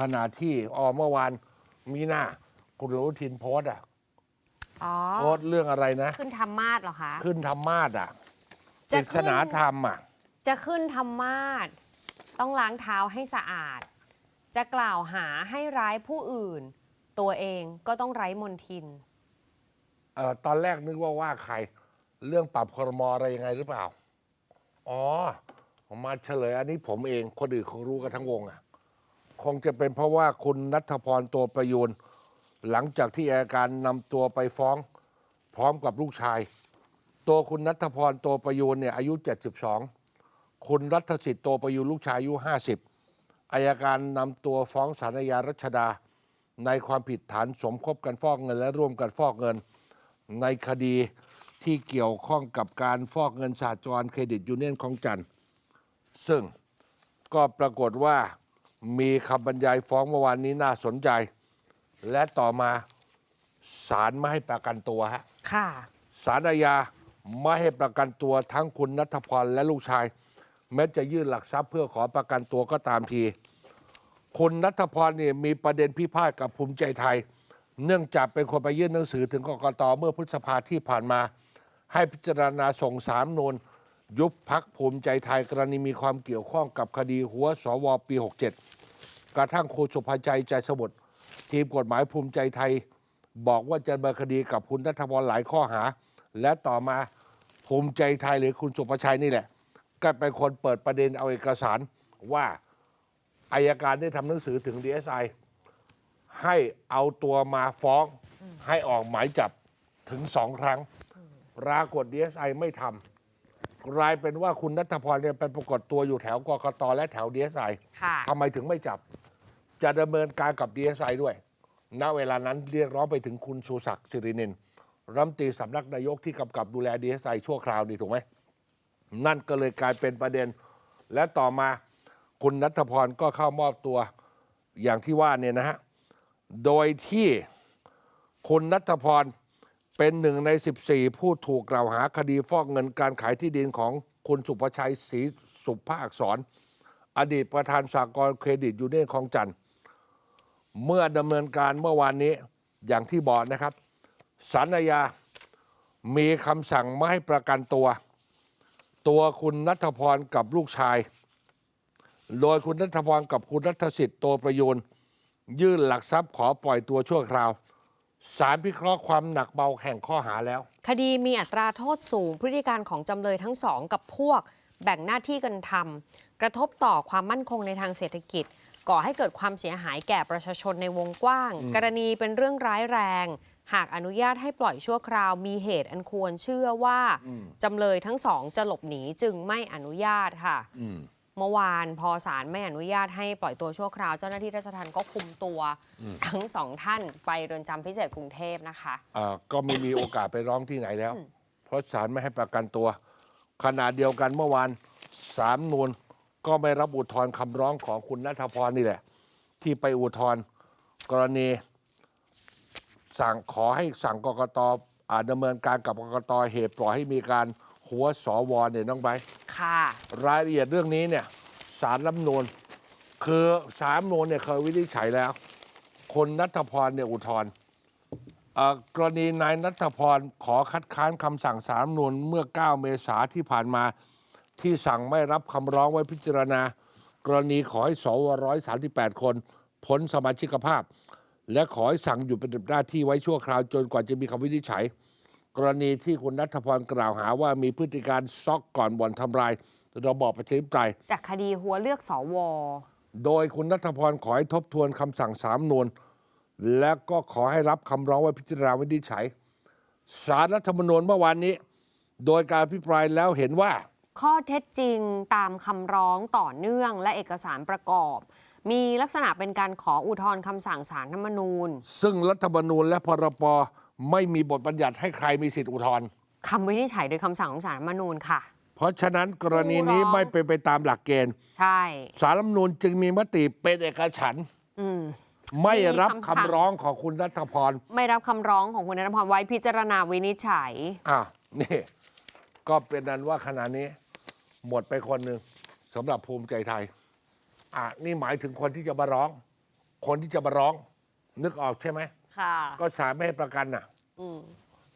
ขณะที่ออเมื่อวานมีหน้า คุณอนุทินโพสต์อะอ๋อโพสต์เรื่องอะไรนะ ขึ้นธรรมาสเหรอคะ ขึ้นธรรมาสอะปจะริขึ้ศน นาธรรมอะจะขึ้นธรรมาสต้องล้างเท้าให้สะอาด จะกล่าวหาให้ร้ายผู้อื่น ตัวเองก็ต้องไร้มนทิน เออตอนแรกนึกว่าว่าใคร เรื่องปรับครมอะไรยังไงหรือเปล่า อ๋อผมมาเฉลยอันนี้ผมเองคนอื่นคงรู้กันทั้งวงอะ คงจะเป็นเพราะว่าคุณนัทพรตัวประยูนหลังจากที่อาการนำตัวไปฟ้อง พร้อมกับลูกชาย ตัวคุณนัทพรตัวประยูนเนี่ยอายุ 72 คุณรัฐสิทธิ์ตัวประยูนลูกชายอายุ 50อายการนำตัวฟ้องศาลอาญารัชดา ในความผิดฐานสมคบกันฟอกเงิน และร่วมกันฟอกเงิน ในคดีที่เกี่ยวข้องกับการฟอกเงินสหกรเครดิตยูเนียนของจันทร์ซึ่งก็ปรากฏว่า มีคำบรรยายฟ้องเมื่อวานนี้น่าสนใจ และต่อมาศาลไม่ให้ประกันตัวฮะค่ะศาลอาญาไม่ให้ประกันตัวทั้งคุณนัทพรและลูกชาย แม้จะยื่นหลักทรัพย์เพื่อขอประกันตัวก็ตามที คุณนัทพรเนี่ยมีประเด็นพิพาทกับภูมิใจไทย เนื่องจากเป็นคนไปยื่นหนังสือถึงกกตเมื่อพฤษภาที่ผ่านมา ให้พิจารณาส่งสามนูนยุบพักภูมิใจไทยกรณีมีความเกี่ยวข้องกับคดีหัวสวปี 67 กระทั่งครูสุภาชัยใจสมุทรทีมกฎหมายภูมิใจไทย บอกว่าจะดำเนินคดีกับคุณนัทพรหลายข้อหา และต่อมาภูมิใจไทยหรือคุณสุภาชัยนี่แหละ ก็เป็นคนเปิดประเด็นเอาเอกสารว่าอายการได้ทำหนังสือถึง DSI ให้เอาตัวมาฟ้องให้ออกหมายจับถึงสองครั้ง ปรากฏ DSI ไม่ทำ กลายเป็นว่าคุณนัทพรเนี่ยไปปรากฏตัวอยู่แถวกกตและแถว DSI ค่ะ ทำไมถึงไม่จับ จะดำเนินการกับ DSI ด้วย ณเวลานั้นเรียกร้องไปถึงคุณชูศักดิ์สิรินินรัฐมนตรีสำนักนายกที่กำกับดูแล DSI ชั่วคราวนี่ถูกไหมนั่นก็เลยกลายเป็นประเด็น และต่อมาคุณนัทพรก็เข้ามอบตัวอย่างที่ว่าเนี่ยนะฮะ โดยที่คุณนัทพร เป็นหนึ่งใน 14 ผู้ถูกกล่าวหาคดีฟอกเงินการขายที่ดินของคุณสุภชัยศรีสุภาอักษร อดีตประธานสากลเครดิตยูเนี่ยนคลองจันทร์เมื่อดำเนินการเมื่อวานนี้อย่างที่บอกนะครับสารอาญามีคำสั่งไม่ให้ประกันตัว ตัวคุณนัทพรกับลูกชาย โดยคุณนัทพรกับคุณนัทสิทธิ์โตประยูนยื่นหลักทรัพย์ขอปล่อยตัวชั่วคราว สารพิเคราะห์ความหนักเบาแห่งข้อหาแล้ว คดีมีอัตราโทษสูง พฤติการของจำเลยทั้งสองกับพวก แบ่งหน้าที่กันทำกระทบต่อความมั่นคงในทางเศรษฐกิจ ก่อให้เกิดความเสียหายแก่ประชาชนในวงกว้าง กรณีเป็นเรื่องร้ายแรง หากอนุญาตให้ปล่อยชั่วคราวมีเหตุอันควรเชื่อว่าจำเลยทั้งสองจะหลบหนีจึงไม่อนุญาตค่ะอืม เมื่อวานพอศาลไม่อนุญาตให้ปล่อยตัวชั่วคราวเจ้าหน้าที่ราชทัณฑ์ก็คุมตัวทั้งสองท่านไปเรือนจำพิเศษกรุงเทพนะคะอ่าก็ไม่มีโอกาสไปร้องที่ไหนแล้ว เพราะศาลไม่ให้ประกันตัว ขณะเดียวกันเมื่อวานสามนวลก็ไม่รับอุทธรณ์คำร้องของคุณนัทพรนี่แหละ ที่ไปอุทธรณ์กรณีสั่งขอให้สั่งกกตอาจดำเนินการกับกกตเหตุปล่อยให้มีการ หัวสวเนี่ยน้องใบร์ทค่ะ รายละเอียดเรื่องนี้เนี่ยสารรัฐธรรมนูลคือสารรัฐธรรมนูลเนี่ยเคยวินิจฉัยแล้ว คนนัทพรเนี่ยอุทธรณ์เอ่อกรณีนายนัทพรขอคัดค้านคำสั่งสารรัฐธรรมนูลเมื่อ 9 เมษาที่ผ่านมา ที่สั่งไม่รับคำร้องไว้พิจารณา กรณีขอให้สว138คน พ้นสมาชิกภาพ และขอให้สั่งหยุดปฏิบัติหน้าที่ไว้ชั่วคราวจนกว่าจะมีคำวินิจฉัย กรณีที่คุณนัทพรกล่าวหาว่ามีพฤติการซอกก่อนบ่อนทำลายระบอบประชาธิปไตยจากคดีหัวเลือกสวโดยคุณนัทพรขอให้ทบทวนคำสั่งสามนวน และก็ขอให้รับคำร้องไว้พิจารณาวินิจฉัยสารรัฐธรรมนูญเมื่อวานนี้ โดยการพิปรายแล้วเห็นว่า ข้อเท็จจริงตามคำร้องต่อเนื่องและเอกสารประกอบ มีลักษณะเป็นการขออุทธรณ์คำสั่งสารรัฐธรรมนูญ ซึ่งรัฐธรรมนูญและพรป ไม่มีบทบัญญัติให้ใครมีสิทธิอุทธรณ์คำวินิจฉัยโดยคำสั่งของสารรัฐธรรมนูญค่ะ เพราะฉะนั้นกรณีนี้ผู้ร้องไม่เป็นไปตามหลักเกณฑ์ใช่ สารรัฐธรรมนูญจึงมีมติเป็นเอกฉันท์อืม ไม่รับมีคำคำสั่งร้องของคุณนัทพรไม่รับคำร้องของคุณนันทพรไว้พิจารณาวินิจฉัย อะนี่ ก็เป็นนั้นว่าขณะนี้ หมดไปคนหนึ่งสำหรับภูมิใจไทย อะนี่หมายถึงคนที่จะมาร้อง คนที่จะมาร้อง นึกออกใช่ไหม ค่ะ ก็ศาลไม่ให้ประกันน่ะ อืม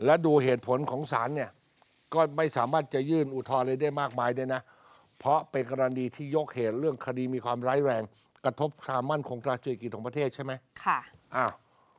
และดูเหตุผลของศาลเนี่ย ก็ไม่สามารถจะยื่นอุทธรณ์เลยได้มากมายด้วยนะ เพราะเป็นกรณีที่ยกเหตุเรื่องคดีมีความร้ายแรง กระทบความมั่นคงทางเศรษฐกิจของประเทศใช่ไหมค่ะ อ้าว